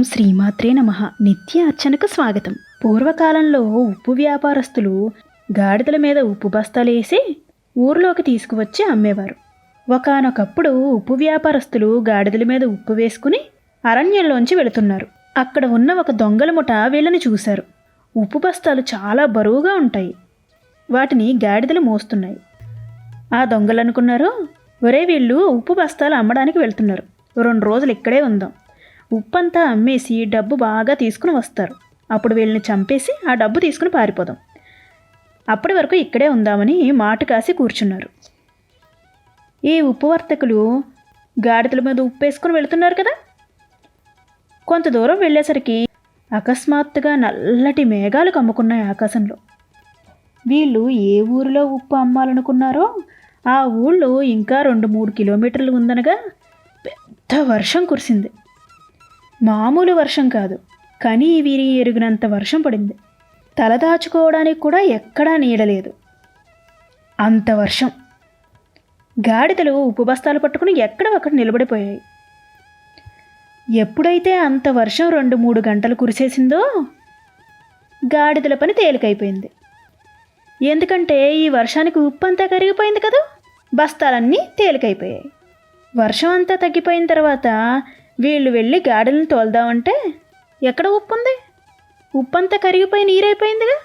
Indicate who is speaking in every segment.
Speaker 1: ఓం శ్రీమాత్రే నమ. నిత్య అర్చనకు స్వాగతం. పూర్వకాలంలో ఉప్పు వ్యాపారస్తులు గాడిదల మీద ఉప్పు బస్తాలేసి ఊర్లోకి తీసుకువచ్చి అమ్మేవారు. ఒకానొకప్పుడు ఉప్పు వ్యాపారస్తులు గాడిదల మీద ఉప్పు వేసుకుని అరణ్యంలోంచి వెళుతున్నారు. అక్కడ ఉన్న ఒక దొంగల ముఠ వీళ్ళని చూశారు. ఉప్పు బస్తాలు చాలా బరువుగా ఉంటాయి. వాటిని గాడిదలు మోస్తున్నాయి. ఆ దొంగలు అనుకున్నారు ఒరే వీళ్ళు ఉప్పు బస్తాలు అమ్మడానికి వెళ్తున్నారు. రెండు రోజులు ఇక్కడే ఉందాం. ఉప్పంతా అమ్మేసి డబ్బు బాగా తీసుకుని వస్తారు. అప్పుడు వీళ్ళని చంపేసి ఆ డబ్బు తీసుకుని పారిపోదాం. అప్పటి వరకు ఇక్కడే ఉందామని మాట కాసి కూర్చున్నారు. ఈ ఉప్పు వర్తకులు గాడిదల మీద ఉప్పు వేసుకుని వెళుతున్నారు కదా? కొంత దూరం వెళ్ళేసరికి అకస్మాత్తుగా నల్లటి మేఘాలు కమ్ముకున్నాయి ఆకాశంలో. వీళ్ళు ఏ ఊరిలో ఉప్పు అమ్మాలనుకున్నారో? ఆ ఊళ్ళో ఇంకా రెండు మూడు కిలోమీటర్లు ఉందనగా పెద్ద వర్షం కురిసింది. మామూలు వర్షం కాదు కనీ వీరి ఎరిగినంత వర్షం పడింది. తలదాచుకోవడానికి కూడా ఎక్కడా నీడలేదు అంత వర్షం. గాడిదలు ఉప్పు బస్తాలు పట్టుకుని ఎక్కడ ఒకటి నిలబడిపోయాయి. ఎప్పుడైతే అంత వర్షం రెండు మూడు గంటలు కురిసేసిందో గాడిదల పని తేలికైపోయింది. ఎందుకంటే ఈ వర్షానికి ఉప్పు అంతా కరిగిపోయింది కదా బస్తాలన్నీ తేలికైపోయాయి. వర్షం అంతా తగ్గిపోయిన తర్వాత వీళ్ళు వెళ్ళి గాడిలను తోలుదామంటే ఎక్కడ ఉప్పు ఉంది ఉప్పు అంతా కరిగిపోయి నీరైపోయిందిగా?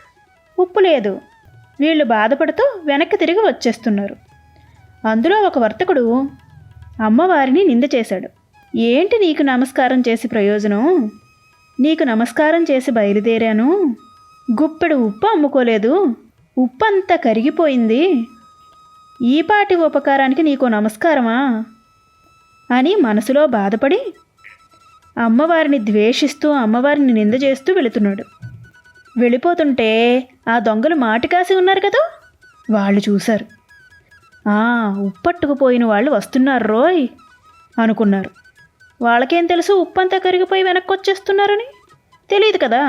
Speaker 1: ఉప్పు లేదు. వీళ్ళు బాధపడుతూ వెనక్కి తిరిగి వచ్చేస్తున్నారు. అందులో ఒక వర్తకుడు అమ్మవారిని నింద చేశాడు. ఏంటి నీకు నమస్కారం చేసి ప్రయోజనం? నీకు నమస్కారం చేసి బయలుదేరాను? గుప్పెడు ఉప్పు అమ్ముకోలేదు? ఉప్పు అంతా కరిగిపోయింది ఈపాటి ఉపకారానికి నీకు నమస్కారమా? అని మనసులో బాధపడి అమ్మవారిని ద్వేషిస్తూ అమ్మవారిని నింద చేస్తూ వెళుతున్నాడు. వెళ్ళిపోతుంటే ఆ దొంగలు మాటికాసి ఉన్నారు కదా? వాళ్ళు చూశారు. ఆ ఉప్పట్టుకుపోయిన వాళ్ళు వస్తున్నారు రోయ్! అనుకున్నారు. వాళ్ళకేం తెలుసు ఉప్పంతా కరిగిపోయి వెనక్కి వచ్చేస్తున్నారని తెలియదు కదా!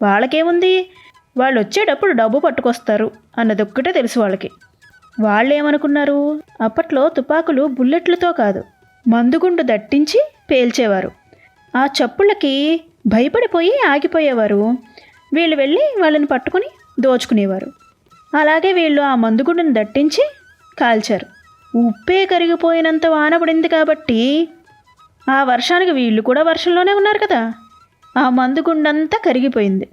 Speaker 1: వాళ్ళకేముంది? వాళ్ళు వచ్చేటప్పుడు డబ్బు పట్టుకొస్తారు అన్నదొక్కటే తెలుసు వాళ్ళకి. వాళ్ళేమనుకున్నారు? అప్పట్లో తుపాకులు బుల్లెట్లతో కాదు మందుగుండు దట్టించి పేల్చేవారు. ఆ చప్పుళ్ళకి భయపడిపోయి ఆగిపోయేవారు. వీళ్ళు వెళ్ళి వాళ్ళని పట్టుకుని దోచుకునేవారు. అలాగే వీళ్ళు ఆ మందుగుండును దట్టించి కాల్చారు. ఉప్పే కరిగిపోయినంత వాన పడింది కాబట్టి ఆ వర్షానికి వీళ్ళు కూడా వర్షంలోనే ఉన్నారు కదా. ఆ మందుగుండంతా కరిగిపోయింది.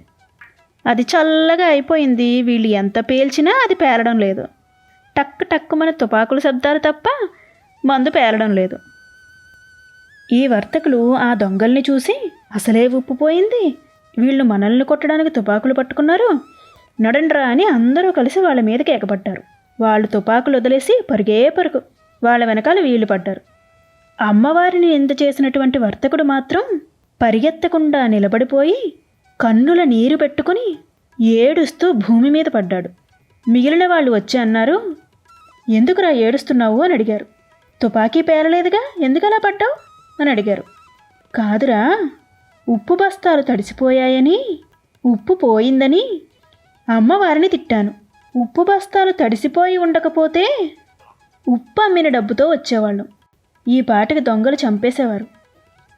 Speaker 1: అది చల్లగా అయిపోయింది. వీళ్ళు ఎంత పేల్చినా అది పేలడం లేదు. టక్ టక్కుమని తుపాకుల శబ్దాలు తప్ప మందు పేలడం లేదు. ఈ వర్తకులు ఆ దొంగల్ని చూసి అసలే ఉప్పుపోయింది. వీళ్ళు మనల్ని కొట్టడానికి తుపాకులు పట్టుకున్నారు. నడండ్రా అని అందరూ కలిసి వాళ్ళ మీదకి ఎగబడ్డారు. వాళ్ళు తుపాకులు వదిలేసి పరుగే పరుగు. వాళ్ళ వెనకాల వీళ్ళు పడ్డారు. అమ్మవారిని ఎంత చేసినటువంటి వర్తకుడు మాత్రం పరిగెత్తకుండా నిలబడిపోయి కన్నుల నీరు పెట్టుకుని ఏడుస్తూ భూమి మీద పడ్డాడు. మిగిలిన వాళ్ళు వచ్చి అన్నారు ఎందుకురా ఏడుస్తున్నావు? అని అడిగారు. తుపాకీ పేరలేదుగా ఎందుకలా పడ్డావు? అని అడిగారు. కాదురా ఉప్పు బస్తాలు తడిసిపోయాయని ఉప్పు పోయిందని అమ్మవారిని తిట్టాను. ఉప్పు బస్తాలు తడిసిపోయి ఉండకపోతే ఉప్పు అమ్మిన డబ్బుతో వచ్చేవాళ్ళం. ఈ పాటకి దొంగలు చంపేసేవారు.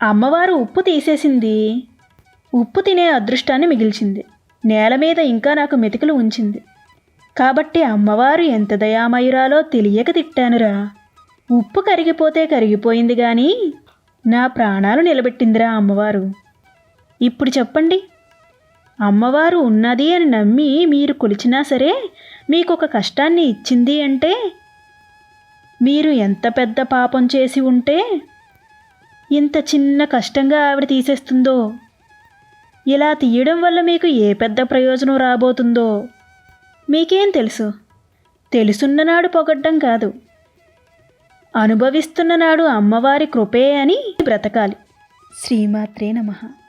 Speaker 1: అమ్మవారు ఉప్పు తీసేసింది ఉప్పు తినే అదృష్టాన్ని మిగిల్చింది. నేల మీద ఇంకా నాకు మెతుకులు ఉంచింది. కాబట్టి అమ్మవారు ఎంత దయామయురాలో తెలియక తిట్టానురా. ఉప్పు కరిగిపోతే కరిగిపోయింది కానీ నా ప్రాణాలు నిలబెట్టిందిరా అమ్మవారు. ఇప్పుడు చెప్పండి. అమ్మవారు ఉన్నది అని నమ్మి మీరు కొలిచినా సరే మీకు ఒక కష్టాన్ని ఇచ్చింది అంటే? మీరు ఎంత పెద్ద పాపం చేసి ఉంటే ఇంత చిన్న కష్టంగా ఆవిడ తీసేస్తుందో? ఇలా తీయడం వల్ల మీకు ఏ పెద్ద ప్రయోజనం రాబోతుందో? మీకేం తెలుసు? తెలుసున్ననాడు పొగడ్డం కాదు. అనుభవిస్తున్న నాడు అమ్మవారి కృపే అని బ్రతకాలి. శ్రీమాత్రే నమః.